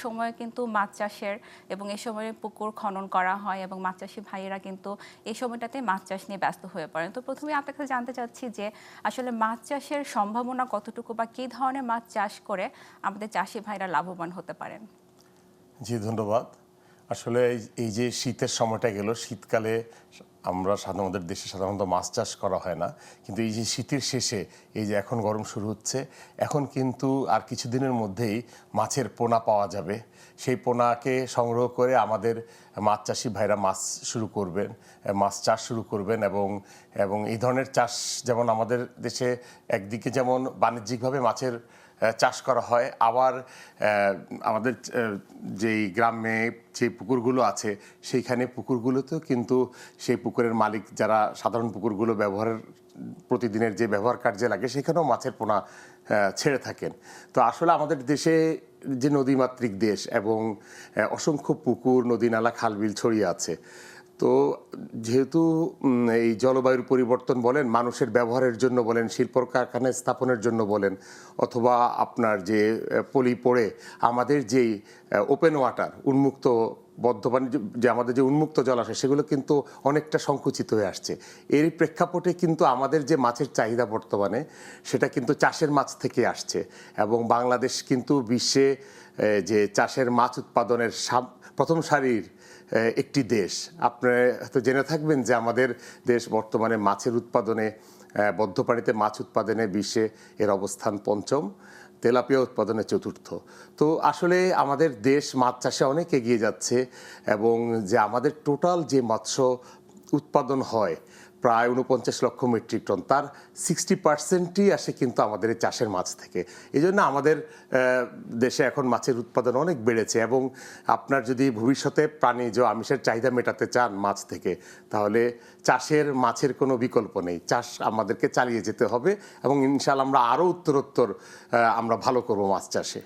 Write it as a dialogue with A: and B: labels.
A: সময় কিন্তু মাছ চাষের এবং এই সময়ে পুকুর খনন করা হয় এবং মাছ চাষি ভাইয়েরা কিন্তু এই সময়টাতে মাছ চাষ নিয়ে ব্যস্ত হয়ে পড়েন। তো প্রথমে আপনার কাছে জানতে চাচ্ছি যে আসলে মাছ চাষের সম্ভাবনা কতটুকু বা কী ধরনের মাছ চাষ করে আমাদের চাষি ভাইরা লাভবান হতে পারেন?
B: জি, ধন্যবাদ। আসলে এই- এই যে শীতের সময়টা গেল, শীতকালে আমরা সাধারণত আমাদের দেশে সাধারণত মাছ চাষ করা হয় না। কিন্তু এই যে শীতের শেষে এই যে এখন গরম শুরু হচ্ছে, এখন কিন্তু আর কিছুদিনের মধ্যেই মাছের পোনা পাওয়া যাবে। সেই পোনাকে সংগ্রহ করে আমাদের মাছ চাষি ভাইরা মাছ শুরু করবেন, মাছ চাষ শুরু করবেন এবং এবং এই ধরনের চাষ যেমন আমাদের দেশে একদিকে যেমন বাণিজ্যিকভাবে মাছের চাষ করা হয়, আবার আমাদের যেই গ্রামে যে পুকুরগুলো আছে, সেইখানে পুকুরগুলোতেও কিন্তু সেই পুকুরের মালিক যারা সাধারণ পুকুরগুলো ব্যবহারের, প্রতিদিনের যে ব্যবহার কার্যে লাগে সেখানেও মাছের পোনা ছেড়ে থাকেন। তো আসলে আমাদের দেশে যে নদীমাতৃক দেশ এবং অসংখ্য পুকুর, নদী নালা, খালবিল ছড়িয়ে আছে, তো যেহেতু এই জলবায়ুর পরিবর্তন বলেন, মানুষের ব্যবহারের জন্য বলেন শিল্প কারখানা স্থাপনের জন্য বলেন, অথবা আপনার যে পলি পড়ে, আমাদের যেই ওপেন ওয়াটার উন্মুক্ত বদ্ধবান যে আমাদের যে উন্মুক্ত জলাশয় সেগুলো কিন্তু অনেকটা সংকুচিত হয়ে আসছে। এরই প্রেক্ষাপটে কিন্তু আমাদের যে মাছের চাহিদা বর্তমানে সেটা কিন্তু চাষের মাছ থেকে আসছে এবং বাংলাদেশ কিন্তু বিশ্বে যে চাষের মাছ উৎপাদনের প্রথম সারির একটি দেশ। আপনি হয়তো জেনে থাকবেন যে আমাদের দেশ বর্তমানে মাছের উৎপাদনে আহ, বদ্ধপানিতে মাছ উৎপাদনে বিশ্বে এর অবস্থান পঞ্চম। তেলাপিয়া উৎপাদনে চতুর্থ। তো আসলে আমাদের দেশ মাছ চাষে অনেক এগিয়ে যাচ্ছে এবং যে আমাদের টোটাল যে মৎস্য উৎপাদন হয় প্রায় উনপঞ্চাশ লক্ষ মেট্রিক টন। তার সিক্সটি পার্সেন্টই আসে কিন্তু আমাদের এই চাষের মাছ থেকে। এই জন্য আমাদের দেশে এখন মাছের উৎপাদন অনেক বেড়েছে এবং আপনার যদি ভবিষ্যতে প্রাণীজ আমিষের চাহিদা মেটাতে চান মাছ থেকে, তাহলে চাষের মাছের কোনো বিকল্প নেই। চাষ আমাদেরকে চালিয়ে যেতে হবে এবং ইনশাল্লাহ আমরা আরও উত্তরোত্তর আমরা ভালো করব মাছ চাষে।